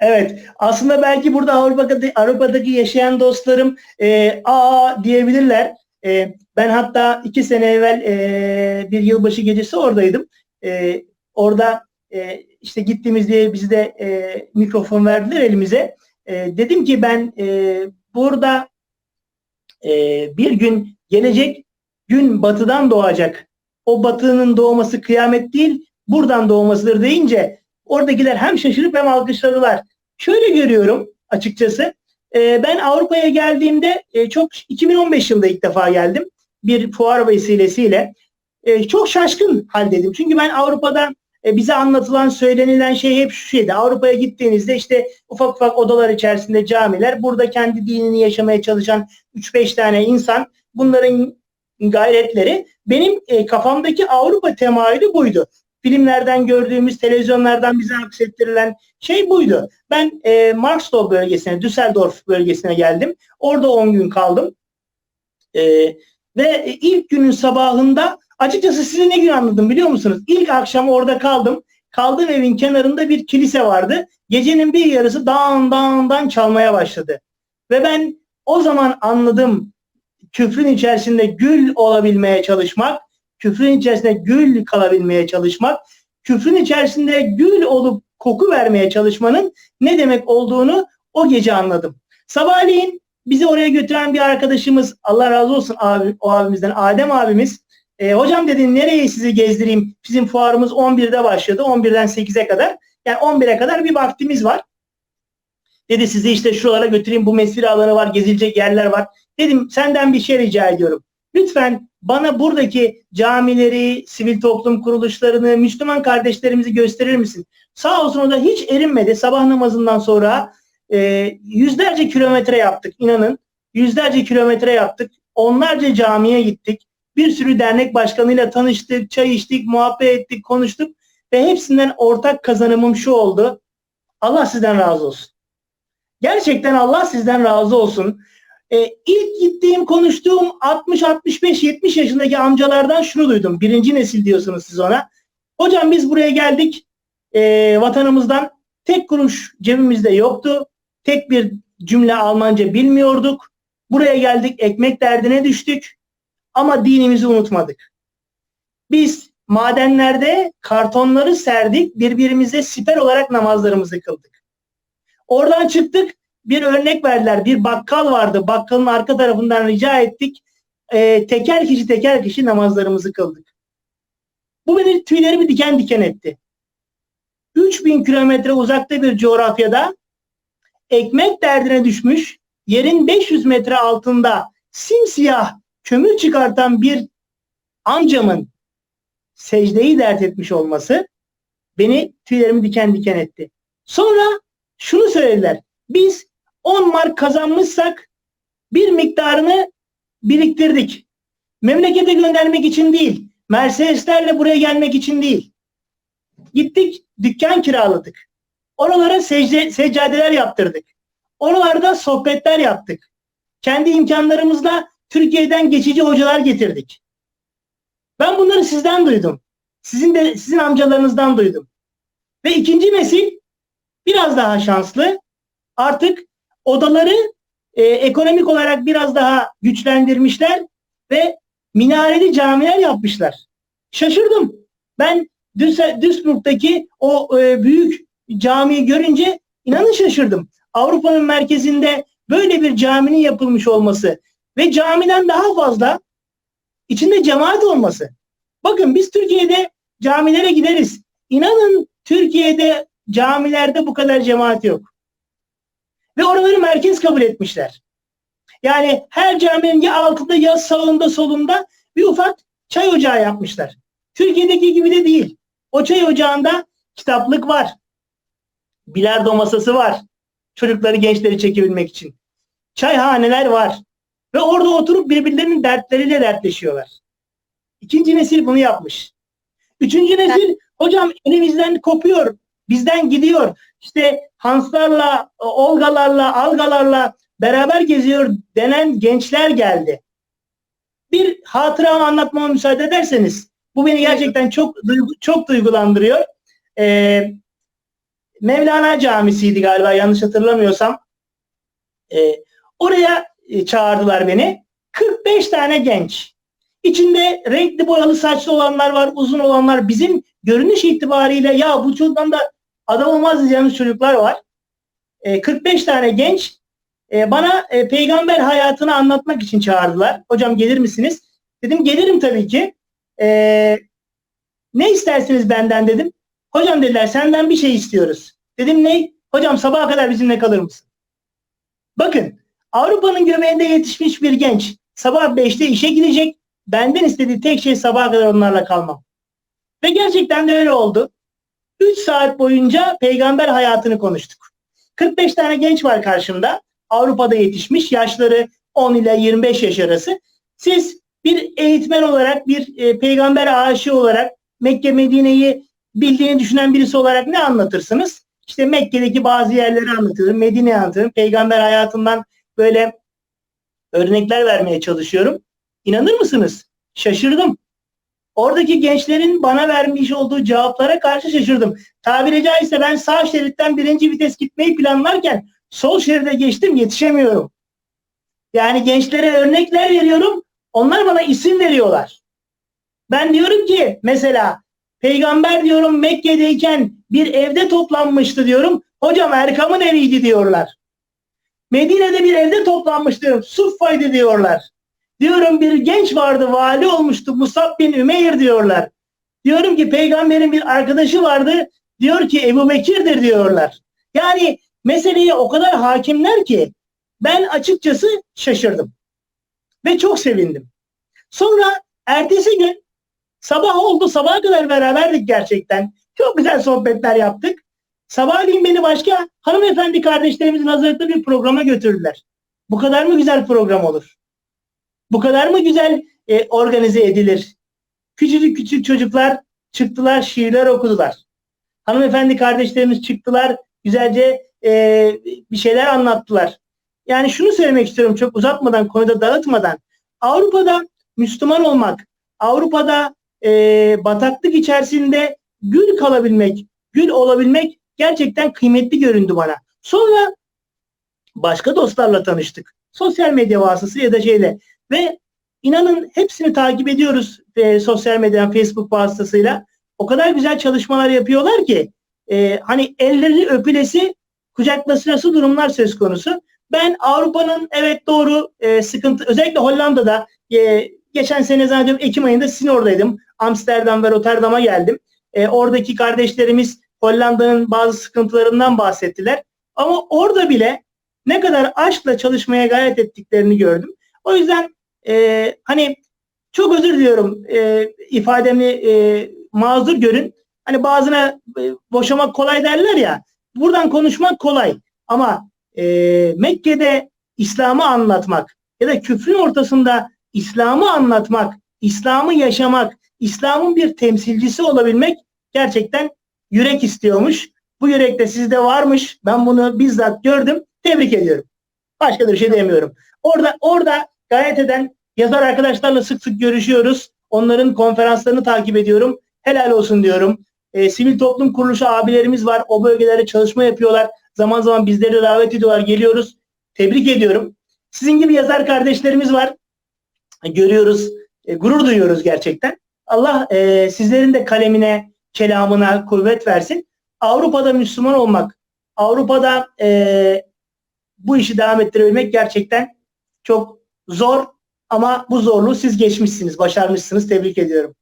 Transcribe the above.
Evet, aslında belki burada Avrupa'daki, Avrupa'daki yaşayan dostlarım e, aa diyebilirler. E, ben hatta iki sene evvel e, bir yılbaşı gecesi oradaydım. E, orada e, işte gittiğimizde bizi de e, mikrofon verdiler elimize. E, dedim ki ben e, burada e, bir gün gelecek gün batıdan doğacak. O batının doğması kıyamet değil, buradan doğmasıdır deyince oradakiler hem şaşırıp hem alkışladılar. Şöyle görüyorum açıkçası. E, ben Avrupa'ya geldiğimde e, çok 2015 yılında ilk defa geldim. Bir fuar vesilesiyle. E, çok şaşkın haldeydim. Çünkü ben Avrupa'da bize anlatılan, söylenilen şey hep şu şeydi. Avrupa'ya gittiğinizde işte ufak ufak odalar içerisinde camiler, burada kendi dinini yaşamaya çalışan 3-5 tane insan, bunların gayretleri benim kafamdaki Avrupa temayülü buydu. Filmlerden gördüğümüz, televizyonlardan bize aksettirilen şey buydu. Ben e, Marksdorf bölgesine, Düsseldorf bölgesine geldim. Orada 10 gün kaldım. E, ve ilk günün sabahında açıkçası size ne gün anladım biliyor musunuz? İlk akşam orada kaldım. Kaldığım evin kenarında bir kilise vardı. Gecenin bir yarısı dağın dağından çalmaya başladı. Ve ben o zaman anladım küfrün içerisinde gül olabilmeye çalışmak, küfrün içerisinde gül kalabilmeye çalışmak, küfrün içerisinde gül olup koku vermeye çalışmanın ne demek olduğunu o gece anladım. Sabahleyin bizi oraya götüren bir arkadaşımız Allah razı olsun abi, o abimizden Adem abimiz e, hocam dedi nereye sizi gezdireyim? Bizim fuarımız 11'de başladı. 11'den 8'e kadar. Yani 11'e kadar bir vaktimiz var. Dedi sizi işte şuralara götüreyim. Bu mesire alanı var. Gezilecek yerler var. Dedim senden bir şey rica ediyorum. Lütfen bana buradaki camileri, sivil toplum kuruluşlarını, Müslüman kardeşlerimizi gösterir misin? Sağ olsun o da hiç erinmedi. Sabah namazından sonra e, yüzlerce kilometre yaptık inanın. Yüzlerce kilometre yaptık. Onlarca camiye gittik. Bir sürü dernek başkanıyla tanıştık, çay içtik, muhabbet ettik, konuştuk. Ve hepsinden ortak kazanımım şu oldu. Allah sizden razı olsun. Gerçekten Allah sizden razı olsun. Ee, ilk gittiğim, konuştuğum 60, 65, 70 yaşındaki amcalardan şunu duydum. Birinci nesil diyorsunuz siz ona. Hocam biz buraya geldik e, vatanımızdan. Tek kuruş cebimizde yoktu. Tek bir cümle Almanca bilmiyorduk. Buraya geldik, ekmek derdine düştük. Ama dinimizi unutmadık. Biz madenlerde kartonları serdik, birbirimize siper olarak namazlarımızı kıldık. Oradan çıktık, bir örnek verdiler. Bir bakkal vardı. Bakkalın arka tarafından rica ettik. E, teker kişi teker kişi namazlarımızı kıldık. Bu beni tüylerimi diken diken etti. 3000 kilometre uzakta bir coğrafyada ekmek derdine düşmüş, yerin 500 metre altında simsiyah kömür çıkartan bir amcamın secdeyi dert etmiş olması beni tüylerimi diken diken etti. Sonra şunu söylediler. Biz 10 mark kazanmışsak bir miktarını biriktirdik. Memlekete göndermek için değil. Mercedeslerle buraya gelmek için değil. Gittik dükkan kiraladık. Oralara secde, seccadeler yaptırdık. Oralarda sohbetler yaptık. Kendi imkanlarımızla Türkiye'den geçici hocalar getirdik. Ben bunları sizden duydum. Sizin de sizin amcalarınızdan duydum. Ve ikinci nesil biraz daha şanslı. Artık odaları e, ekonomik olarak biraz daha güçlendirmişler ve minareli camiler yapmışlar. Şaşırdım. Ben Duisburg'daki o e, büyük camiyi görünce inanın şaşırdım. Avrupa'nın merkezinde böyle bir caminin yapılmış olması ve camiden daha fazla içinde cemaat olması. Bakın biz Türkiye'de camilere gideriz. İnanın Türkiye'de camilerde bu kadar cemaat yok. Ve oraları merkez kabul etmişler. Yani her caminin ya altında ya sağında solunda bir ufak çay ocağı yapmışlar. Türkiye'deki gibi de değil. O çay ocağında kitaplık var. Bilardo masası var. Çocukları, gençleri çekebilmek için. Çayhaneler var. Ve orada oturup birbirlerinin dertleriyle dertleşiyorlar. İkinci nesil bunu yapmış. Üçüncü nesil hocam elimizden kopuyor, bizden gidiyor. İşte Hanslarla, Olgalarla, Algalarla beraber geziyor denen gençler geldi. Bir hatıramı anlatmama müsaade ederseniz bu beni gerçekten çok duygu, çok duygulandırıyor. Ee, Mevlana Camisi'ydi galiba yanlış hatırlamıyorsam. E, oraya e, çağırdılar beni. 45 tane genç. İçinde renkli boyalı saçlı olanlar var, uzun olanlar. Bizim görünüş itibariyle ya bu çocuktan da adam olmaz diyeceğimiz çocuklar var. E, 45 tane genç e, bana e, peygamber hayatını anlatmak için çağırdılar. Hocam gelir misiniz? Dedim gelirim tabii ki. E, ne istersiniz benden dedim. Hocam dediler senden bir şey istiyoruz. Dedim ne? Hocam sabaha kadar bizimle kalır mısın? Bakın Avrupa'nın göbeğinde yetişmiş bir genç sabah 5'te işe gidecek. Benden istediği tek şey sabaha kadar onlarla kalmam. Ve gerçekten de öyle oldu. 3 saat boyunca peygamber hayatını konuştuk. 45 tane genç var karşımda. Avrupa'da yetişmiş. Yaşları 10 ile 25 yaş arası. Siz bir eğitmen olarak, bir e, peygamber aşığı olarak Mekke Medine'yi bildiğini düşünen birisi olarak ne anlatırsınız? İşte Mekke'deki bazı yerleri anlatırım, Medine'yi anlatırım. Peygamber hayatından böyle örnekler vermeye çalışıyorum. İnanır mısınız? Şaşırdım. Oradaki gençlerin bana vermiş olduğu cevaplara karşı şaşırdım. Tabiri caizse ben sağ şeritten birinci vites gitmeyi planlarken sol şeride geçtim yetişemiyorum. Yani gençlere örnekler veriyorum. Onlar bana isim veriyorlar. Ben diyorum ki mesela peygamber diyorum Mekke'deyken bir evde toplanmıştı diyorum. Hocam Erkam'ın eviydi diyorlar. Medine'de bir evde toplanmış diyorum. Suffa'ydı diyorlar. Diyorum bir genç vardı vali olmuştu Musab bin Ümeyr diyorlar. Diyorum ki peygamberin bir arkadaşı vardı. Diyor ki Ebu Bekir'dir diyorlar. Yani meseleye o kadar hakimler ki ben açıkçası şaşırdım. Ve çok sevindim. Sonra ertesi gün sabah oldu sabaha kadar beraberdik gerçekten. Çok güzel sohbetler yaptık. Sabahleyin beni başka hanımefendi kardeşlerimizin hazırladığı bir programa götürdüler. Bu kadar mı güzel program olur? Bu kadar mı güzel e, organize edilir? Küçücük küçük çocuklar çıktılar, şiirler okudular. Hanımefendi kardeşlerimiz çıktılar, güzelce e, bir şeyler anlattılar. Yani şunu söylemek istiyorum çok uzatmadan, konuda dağıtmadan. Avrupa'da Müslüman olmak, Avrupa'da e, bataklık içerisinde gül kalabilmek, gül olabilmek gerçekten kıymetli göründü bana. Sonra başka dostlarla tanıştık. Sosyal medya vasıtasıyla ya da şeyle. Ve inanın hepsini takip ediyoruz e, sosyal medya, Facebook vasıtasıyla. O kadar güzel çalışmalar yapıyorlar ki e, hani elleri öpülesi kucaklasılası durumlar söz konusu. Ben Avrupa'nın evet doğru e, sıkıntı özellikle Hollanda'da e, geçen sene zannediyorum Ekim ayında sizin oradaydım. Amsterdam ve Rotterdam'a geldim. E, oradaki kardeşlerimiz Hollanda'nın bazı sıkıntılarından bahsettiler. Ama orada bile ne kadar aşkla çalışmaya gayret ettiklerini gördüm. O yüzden e, hani çok özür diliyorum e, ifademi e, mazur görün. Hani bazına e, boşamak kolay derler ya. Buradan konuşmak kolay. Ama e, Mekke'de İslam'ı anlatmak ya da küfrün ortasında İslam'ı anlatmak, İslam'ı yaşamak, İslam'ın bir temsilcisi olabilmek gerçekten yürek istiyormuş. Bu yürek de sizde varmış. Ben bunu bizzat gördüm. Tebrik ediyorum. Başka bir şey demiyorum. Orada orada gayet eden yazar arkadaşlarla sık sık görüşüyoruz. Onların konferanslarını takip ediyorum. Helal olsun diyorum. E, sivil toplum kuruluşu abilerimiz var. O bölgelerde çalışma yapıyorlar. Zaman zaman bizleri davet ediyorlar. Geliyoruz. Tebrik ediyorum. Sizin gibi yazar kardeşlerimiz var. Görüyoruz. E, gurur duyuyoruz gerçekten. Allah e, sizlerin de kalemine, kelamına kuvvet versin. Avrupa'da Müslüman olmak, Avrupa'da e, bu işi devam ettirebilmek gerçekten çok zor ama bu zorluğu siz geçmişsiniz, başarmışsınız. Tebrik ediyorum.